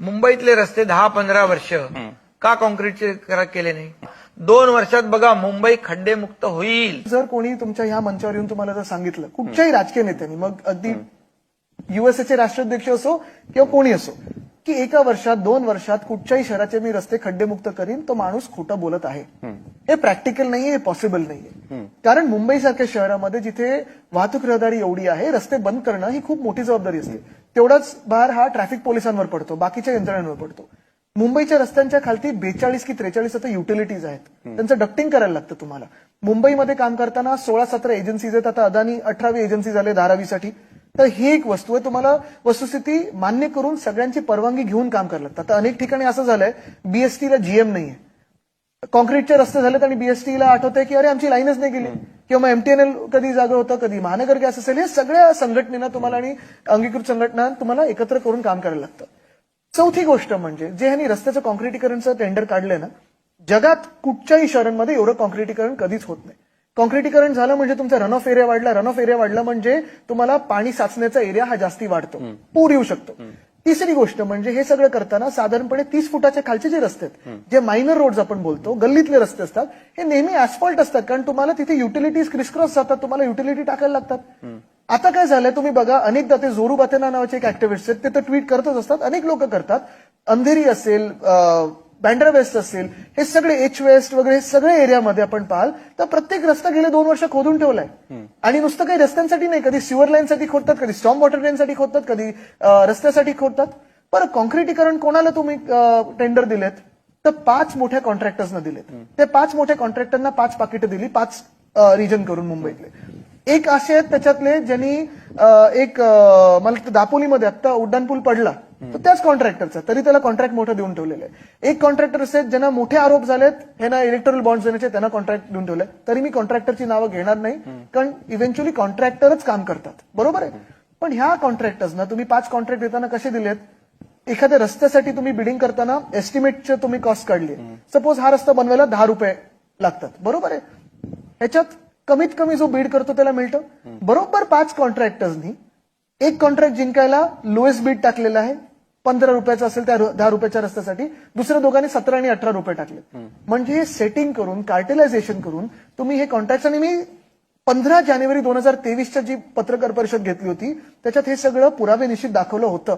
मुंबईतले रस्ते दहा पंधरा वर्ष. का कॉन्क्रीटचे करा- केले नाही? दोन वर्षात बघा मुंबई खड्डेमुक्त होईल. जर कोणी तुमच्या ह्या मंचावर येऊन तुम्हाला जर सांगितलं कुठच्याही राजकीय नेत्यांनी मग अगदी युएसएचे राष्ट्राध्यक्ष असो किंवा कोणी असो की एका वर्षात दोन वर्षात कुठच्याही शहराचे मी रस्ते खड्डेमुक्त करीन तो माणूस खोटं बोलत आहे. हे प्रॅक्टिकल नाहीये हे पॉसिबल नाहीये. कारण मुंबई सारख्या शहरामध्ये जिथे वाहतूक रहदारी एवढी आहे रस्ते बंद करणं ही खूप मोठी जबाबदारी असते. तेवढाच भार हा ट्रॅफिक पोलिसांवर पडतो बाकीच्या यंत्रणांवर पडतो. मुंबईच्या रस्त्यांच्या खालती बेचाळीस की त्रेचाळीस आता युटिलिटीज आहेत. त्यांचं डक्टिंग करायला लागतं तुम्हाला. मुंबईमध्ये काम करताना सोळा सतरा एजन्सीज आहेत आता अदानी अठरावी एजन्सी झाले धारावीसाठी. तर ही एक वस्तू आहे तुम्हाला वस्तुस्थिती मान्य करून सगळ्यांची परवानगी घेऊन काम करायला लागतं. आता अनेक ठिकाणी असं झालंय बीएसटीला जीएम नाहीये. कॉन्क्रीटचे रस्ते झालेत आणि बीएसटीला आठवतंय की अरे आमची लाईनच नाही गेली. किंवा मग एमटीएनएल कधी जागा होतं कधी महानगर गॅस असेल हे सगळ्या संघटनेनं तुम्हाला आणि अंगीकृत संघटना तुम्हाला एकत्र करून काम करायला लागतं. चौथी गोष्ट म्हणजे जे ह्यांनी रस्त्याचं कॉन्क्रिटीकरणचं टेंडर काढलंय ना जगात कुठच्याही शहरांमध्ये एवढं कॉन्क्रिटीकरण कधीच होत नाही. कॉन्क्रिटीकरण झालं म्हणजे तुमचा रन ऑफ एरिया वाढला. रन ऑफ एरिया वाढला म्हणजे तुम्हाला पाणी साचण्याचा एरिया हा जास्ती वाढतो. पूर येऊ शकतो. तिसरी गोष्ट म्हणजे हे सगळं करताना साधारणपणे तीस फुटाच्या खालचे जे रस्ते आहेत जे मायनर रोड्स आपण बोलतो गल्लीतले रस्ते असतात हे नेहमी ऍस्फॉल्ट असतात कारण तुम्हाला तिथे युटिलिटीज क्रिसक्रॉस जातात तुम्हाला युटिलिटी टाकायला लागतात. आता काय झालंय तुम्ही बघा अनेकदा ते जोरू बातेना नावाचे एक ऍक्टिव्हिस्ट आहेत ते तर ट्विट करतच असतात अनेक लोक करतात. अंधेरी असेल बँड्रा वेस्ट असेल हे सगळे एच वेस्ट वगैरे हे सगळे एरियामध्ये आपण पाहाल तर प्रत्येक रस्ता गेले दोन वर्ष खोदून ठेवलाय. आणि नुसतं काही रस्त्यांसाठी नाही कधी सिवर लाईनसाठी खोदतात कधी स्टॉम वॉटर लाईनसाठी खोदतात कधी रस्त्यासाठी खोदतात. बरं कॉन्क्रिटीकरण कोणाला तुम्ही टेंडर दिलेत? तर पाच मोठ्या कॉन्ट्रॅक्टर्सना दिलेत. ते पाच मोठ्या कॉन्ट्रॅक्टरना पाच पाकिटं दिली पाच रिजन करून मुंबईतले. एक असे आहेत त्याच्यातले ज्यांनी एक मला दापोलीमध्ये आता उड्डाण पूल पडला. तर त्याच कॉन्ट्रॅक्टरचा तरी त्याला कॉन्ट्रॅक्ट मोठं देऊन ठेवलेलं आहे. एक कॉन्ट्रॅक्टर असे आहेत ज्यांना मोठे आरोप झालेत ह्यांना इलेक्ट्रल बॉन्ड देण्याचे त्यांना कॉन्ट्रॅक्ट देऊन ठेवलंय. तरी मी कॉन्ट्रॅक्टरची नावं घेणार नाही कारण इव्हेंच्युअली कॉन्ट्रॅक्टरच काम करतात. बरोबर आहे? पण ह्या कॉन्ट्रॅक्टर्सना तुम्ही पाच कॉन्ट्रॅक्ट देताना कसे दिलेत? एखाद्या रस्त्यासाठी तुम्ही बिडिंग करताना एस्टिमेटचे तुम्ही कॉस्ट काढली. सपोज हा रस्ता बनवायला दहा रुपये लागतात. बरोबर आहे? ह्याच्यात कमीत कमी जो बीड करतो त्याला मिळतं. बरोबर पाच कॉन्ट्रॅक्टर्सनी एक कॉन्ट्रॅक्ट जिंकायला लोएस्ट बीड टाकलेला आहे पंधरा रुपयाचा असेल त्या दहा रुपयाच्या रस्त्यासाठी दुसऱ्या दोघांनी सतरा आणि अठरा रुपये टाकले. म्हणजे हे सेटिंग करून कार्टिलायझेशन करून तुम्ही हे कॉन्ट्रॅक्ट आणि मी पंधरा जानेवारी दोन हजार तेवीसच्या जी पत्रकार परिषद घेतली होती त्याच्यात हे सगळं पुरावे निश्चित दाखवलं होतं.